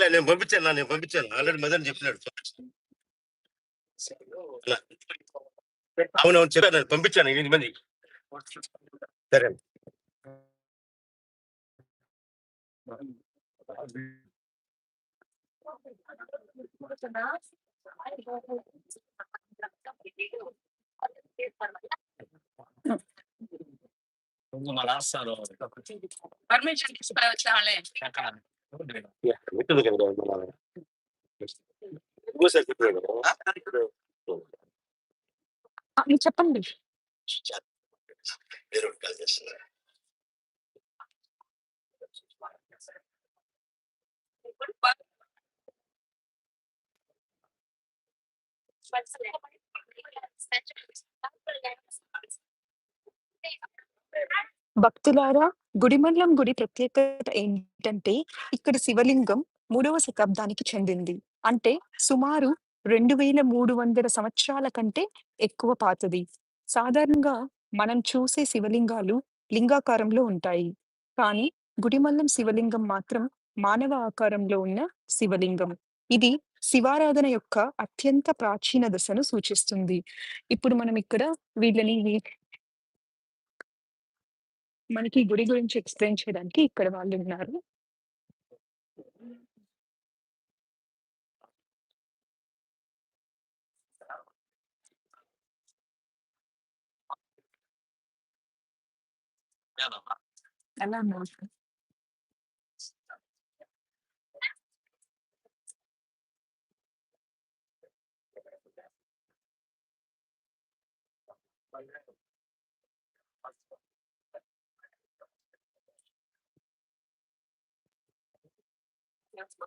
లే, నేను పంపించాను నా, నేను పంపించాను. ఆల్రెడీ మదర్ చెప్పినాడు. అవునవును చెప్పాను నేను పంపించాను ఎనిమిది మంది సరే. పర్మిషన్ తీసుకుని వచ్చాలే యా, ఉంటుంది కదా మన ఇంకోసారి చెప్పాడు కదా. మీరు చెప్పండి వేరే భక్తులారా గుడిమల్లం గుడి ప్రత్యేకత ఏంటంటే ఇక్కడ శివలింగం మూడవ శతాబ్దానికి చెందింది. అంటే సుమారు రెండు వేల మూడు వందల సంవత్సరాల కంటే ఎక్కువ పాతది. సాధారణంగా మనం చూసే శివలింగాలు లింగాకారంలో ఉంటాయి. కానీ గుడిమల్లం శివలింగం మాత్రం మానవ ఆకారంలో ఉన్న శివలింగం. ఇది శివారాధన యొక్క అత్యంత ప్రాచీన దశను సూచిస్తుంది. ఇప్పుడు మనం ఇక్కడ వీళ్ళని మనకి గుడి గురించి ఎక్స్ప్లెయిన్ చేయడానికి ఇక్కడ వాళ్ళు ఉన్నారు? ఎలా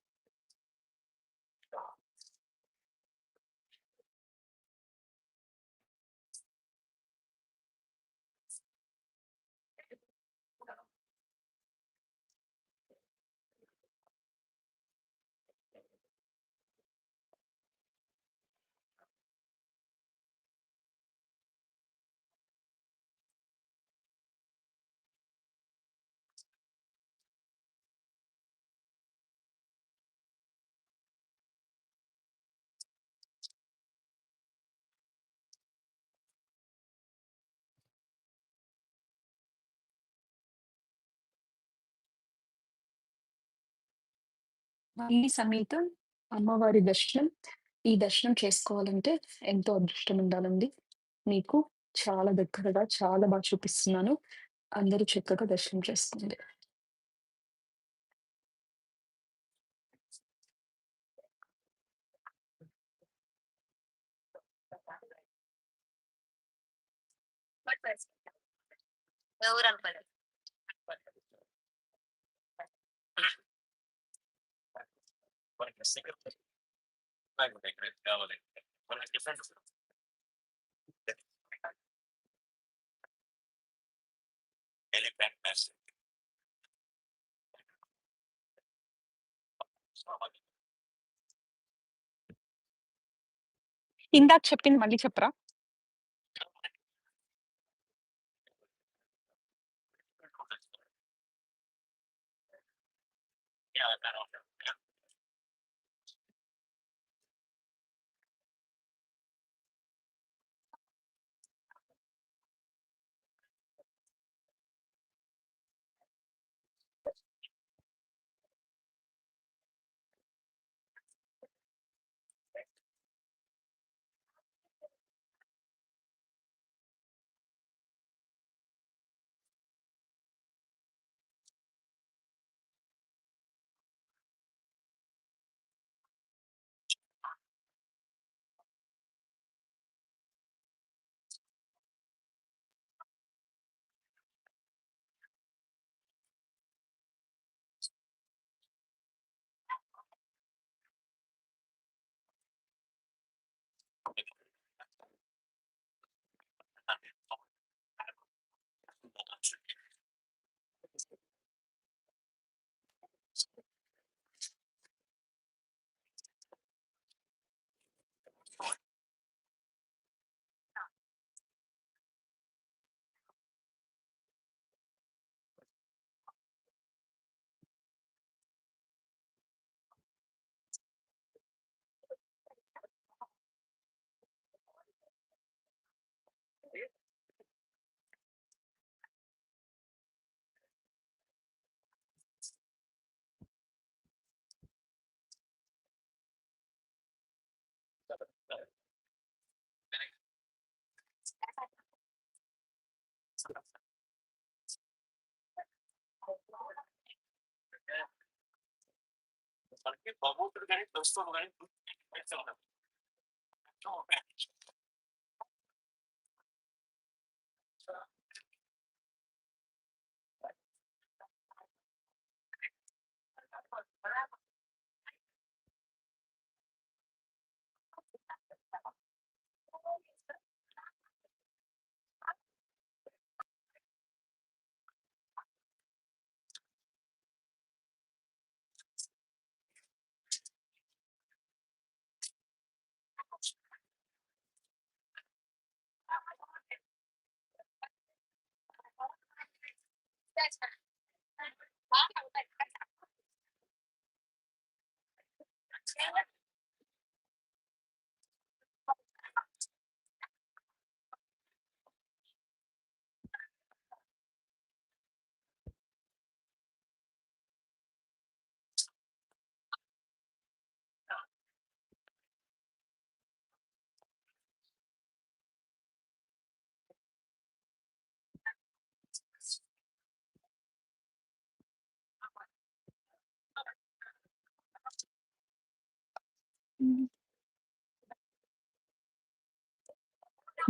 మళ్ళీ సమేతం అమ్మవారి దర్శనం. ఈ దర్శనం చేసుకోవాలంటే ఎంతో అదృష్టం ఉండాలండి. మీకు చాలా దగ్గరగా చాలా బాగా చూపిస్తున్నాను. అందరూ చక్కగా దర్శనం చేసుకోండి. ఇందాక చెప్పింది మళ్ళీ చెప్పరా మనకి భగవంతుడు కానీ ప్రస్తుతం కానీ time.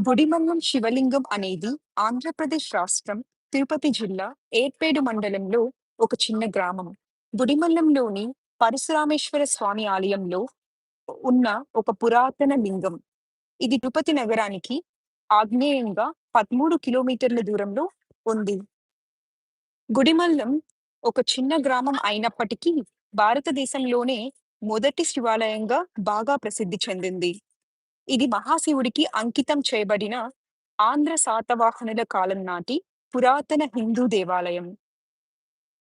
గుడిమల్లం శివలింగం అనేది ఆంధ్రప్రదేశ్ రాష్ట్రం తిరుపతి జిల్లా ఏర్పేడు మండలంలో ఒక చిన్న గ్రామం. గుడిమల్లంలోని పరశురామేశ్వర స్వామి ఆలయంలో ఉన్న ఒక పురాతన లింగం. ఇది తిరుపతి నగరానికి ఆగ్నేయంగా పదమూడు కిలోమీటర్ల దూరంలో ఉంది. గుడిమల్లం ఒక చిన్న గ్రామం అయినప్పటికీ భారతదేశంలోనే మొదటి శివాలయంగా బాగా ప్రసిద్ధి చెందింది. ఇది మహాశివుడికి అంకితం చేయబడిన ఆంధ్ర శాతవాహనుల కాలం నాటి పురాతన హిందూ దేవాలయం.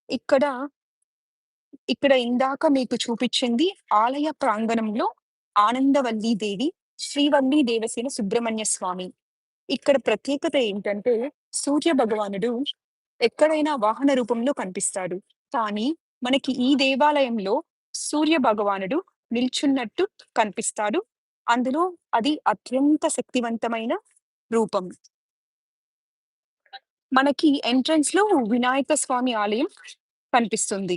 ఇక్కడ ఇక్కడ ఇందాక మీకు చూపించింది ఆలయ ప్రాంగణంలో ఆనందవల్లి దేవి శ్రీవల్లి దేవసేన సుబ్రహ్మణ్య స్వామి. ఇక్కడ ప్రత్యేకత ఏంటంటే సూర్య భగవానుడు ఎక్కడైనా వాహన రూపంలో కనిపిస్తాడు. కానీ మనకి ఈ దేవాలయంలో సూర్య భగవానుడు నిల్చున్నట్టు కనిపిస్తాడు. అందులో అది అత్యంత శక్తివంతమైన రూపం. మనకి ఎంట్రన్స్లో వినాయక స్వామి ఆలయం కనిపిస్తుంది.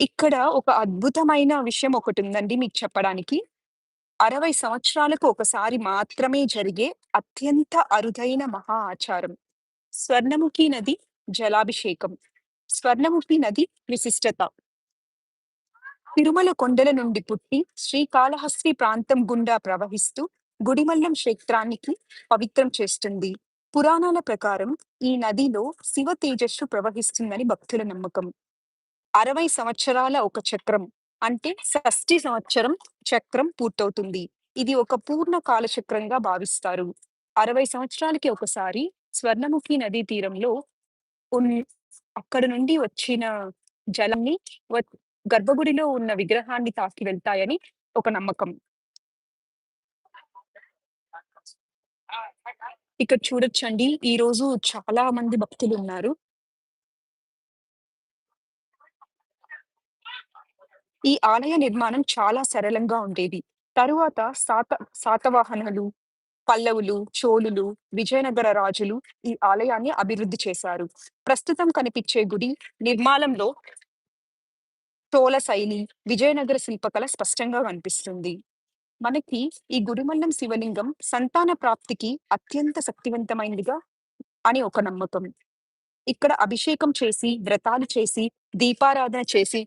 ఇక్కడ ఒక అద్భుతమైన విషయం ఒకటి ఉందండి మీకు చెప్పడానికి. అరవై సంవత్సరాలకు ఒకసారి మాత్రమే జరిగే అత్యంత అరుదైన మహా ఆచారం. స్వర్ణముఖి నది జలాభిషేకం. స్వర్ణముఖి నది విశిష్టత. తిరుమల కొండల నుండి పుట్టి శ్రీకాళహస్తి ప్రాంతం గుండా ప్రవహిస్తూ గుడిమల్లం క్షేత్రానికి పవిత్రం చేస్తుంది. పురాణాల ప్రకారం ఈ నదిలో శివ తేజస్సు ప్రవహిస్తుందని భక్తుల నమ్మకం. అరవై సంవత్సరాల ఒక చక్రం అంటే షష్ఠి సంవత్సరం చక్రం పూర్తవుతుంది. ఇది ఒక పూర్ణ కాలచక్రంగా భావిస్తారు. అరవై సంవత్సరాలకి ఒకసారి స్వర్ణముఖి నదీ తీరంలో అక్కడ నుండి వచ్చిన జలంని వ- గర్భగుడిలో ఉన్న విగ్రహాన్ని తాకి వెళ్తాయని ఒక నమ్మకం. ఇక్కడ చూడొచ్చండి ఈ రోజు చాలా మంది భక్తులు ఉన్నారు. ఈ ఆలయ నిర్మాణం చాలా సరళంగా ఉండేది. తరువాత సాత శాతవాహనులు పల్లవులు చోళులు విజయనగర రాజులు ఈ ఆలయాన్ని అభివృద్ధి చేశారు. ప్రస్తుతం కనిపించే గుడి నిర్మాణంలో చోళ శైలి విజయనగర శిల్పకళ స్పష్టంగా కనిపిస్తుంది. మనకి ఈ గుడిమల్లం శివలింగం సంతాన ప్రాప్తికి అత్యంత శక్తివంతమైనదిగా అని ఒక నమ్మకం. ఇక్కడ అభిషేకం చేసి వ్రతాలు చేసి దీపారాధన చేసి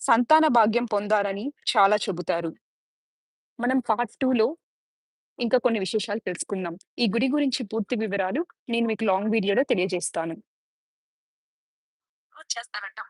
సంతాన భాగ్యం పొందారని చాలా చెబుతారు. మనం పార్ట్ టూలో ఇంకా కొన్ని విశేషాలు తెలుసుకుందాం. ఈ గుడి గురించి పూర్తి వివరాలు నేను మీకు లాంగ్ వీడియోలో తెలియజేస్తాను. చేస్తారంట